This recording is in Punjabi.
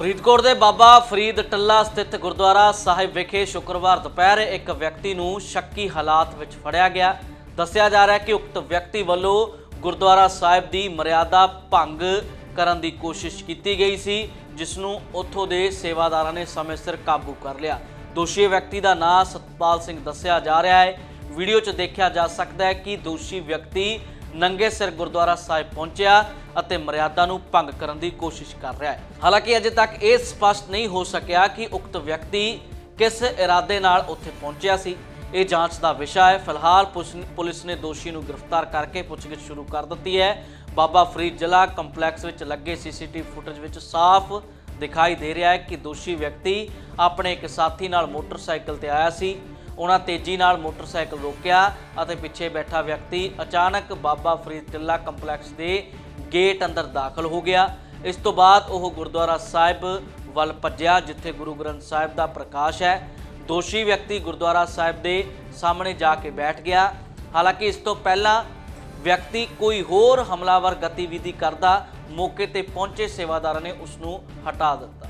ਫਰੀਦਕੋਟ ਦੇ ਬਾਬਾ ਫਰੀਦ ਟੱਲਾ ਸਥਿਤ ਗੁਰਦੁਆਰਾ ਸਾਹਿਬ ਵਿਖੇ ਸ਼ੁੱਕਰਵਾਰ ਦੁਪਹਿਰ ਇੱਕ ਵਿਅਕਤੀ ਨੂੰ ਸ਼ੱਕੀ ਹਾਲਾਤ ਵਿੱਚ ਫੜਿਆ ਗਿਆ। ਦੱਸਿਆ ਜਾ ਰਿਹਾ ਹੈ ਕਿ ਉਕਤ ਵਿਅਕਤੀ ਵੱਲੋਂ ਗੁਰਦੁਆਰਾ ਸਾਹਿਬ ਦੀ ਮਰਿਆਦਾ ਭੰਗ ਕਰਨ ਦੀ ਕੋਸ਼ਿਸ਼ ਕੀਤੀ ਗਈ ਸੀ, ਜਿਸ ਨੂੰ ਉੱਥੋਂ ਦੇ ਸੇਵਾਦਾਰਾਂ ਨੇ ਸਮੇਂ ਸਿਰ ਕਾਬੂ ਕਰ ਲਿਆ। ਦੋਸ਼ੀ ਵਿਅਕਤੀ ਦਾ ਨਾਂ ਸਤਪਾਲ ਸਿੰਘ ਦੱਸਿਆ ਜਾ ਰਿਹਾ ਹੈ। ਵੀਡੀਓ 'ਚ ਦੇਖਿਆ ਜਾ ਸਕਦਾ ਹੈ ਕਿ ਦੋਸ਼ੀ ਵਿਅਕਤੀ ਨੰਗੇ ਸਿਰ ਗੁਰਦੁਆਰਾ ਸਾਹਿਬ ਪਹੁੰਚਿਆ। ਅਤੇ ਮਰਿਆਦਾ ਨੂੰ ਭੰਗ ਕਰਨ ਦੀ ਕੋਸ਼ਿਸ਼ ਕਰ ਰਿਹਾ ਹੈ। ਹਾਲਾਂਕਿ ਅਜੇ ਤੱਕ ਇਹ ਸਪਸ਼ਟ ਨਹੀਂ ਹੋ ਸਕਿਆ ਕਿ ਉਕਤ ਵਿਅਕਤੀ ਕਿਸ ਇਰਾਦੇ ਨਾਲ ਉੱਥੇ ਪਹੁੰਚਿਆ ਸੀ। ਇਹ ਜਾਂਚ ਦਾ ਵਿਸ਼ਾ ਹੈ। ਫਿਲਹਾਲ ਪੁਲਿਸ- ਪੁਲਿਸ ਨੇ ਦੋਸ਼ੀ ਨੂੰ ਗ੍ਰਿਫਤਾਰ ਕਰਕੇ ਪੁੱਛਗਿੱਛ ਸ਼ੁਰੂ ਕਰ ਦਿੱਤੀ ਹੈ। ਬਾਬਾ ਫਰੀਦ ਜ਼ਿਲ੍ਹਾ ਕੰਪਲੈਕਸ ਵਿੱਚ ਲੱਗੇ ਸੀਸੀਟੀਵੀ ਫੁਟੇਜ ਵਿੱਚ ਸਾਫ਼ ਦਿਖਾਈ ਦੇ ਰਿਹਾ ਹੈ ਕਿ ਦੋਸ਼ੀ ਵਿਅਕਤੀ ਆਪਣੇ ਇੱਕ ਸਾਥੀ ਨਾਲ ਮੋਟਰਸਾਈਕਲ ਤੇ ਆਇਆ ਸੀ। ਉਹਨਾਂ ਤੇਜ਼ੀ ਨਾਲ ਮੋਟਰਸਾਈਕਲ ਰੋਕਿਆ ਅਤੇ ਪਿੱਛੇ ਬੈਠਾ ਵਿਅਕਤੀ ਅਚਾਨਕ ਬਾਬਾ ਫਰੀਦ ਟਿੱਲਾ ਕੰਪਲੈਕਸ ਦੇ ਗੇਟ ਅੰਦਰ ਦਾਖਲ ਹੋ ਗਿਆ। ਇਸ ਤੋਂ ਬਾਅਦ ਉਹ ਗੁਰਦੁਆਰਾ ਸਾਹਿਬ ਵੱਲ ਭੱਜਿਆ, ਜਿੱਥੇ ਗੁਰੂ ਗ੍ਰੰਥ ਸਾਹਿਬ ਦਾ ਪ੍ਰਕਾਸ਼ ਹੈ। ਦੋਸ਼ੀ ਵਿਅਕਤੀ ਗੁਰਦੁਆਰਾ ਸਾਹਿਬ ਦੇ ਸਾਹਮਣੇ ਜਾ ਕੇ ਬੈਠ ਗਿਆ। ਹਾਲਾਂਕਿ ਇਸ ਤੋਂ ਪਹਿਲਾਂ ਵਿਅਕਤੀ ਕੋਈ ਹੋਰ ਹਮਲਾਵਰ ਗਤੀਵਿਧੀ ਕਰਦਾ, ਮੌਕੇ ਤੇ ਪਹੁੰਚੇ ਸੇਵਾਦਾਰਾਂ ਨੇ ਉਸ ਨੂੰ ਹਟਾ ਦਿੱਤਾ।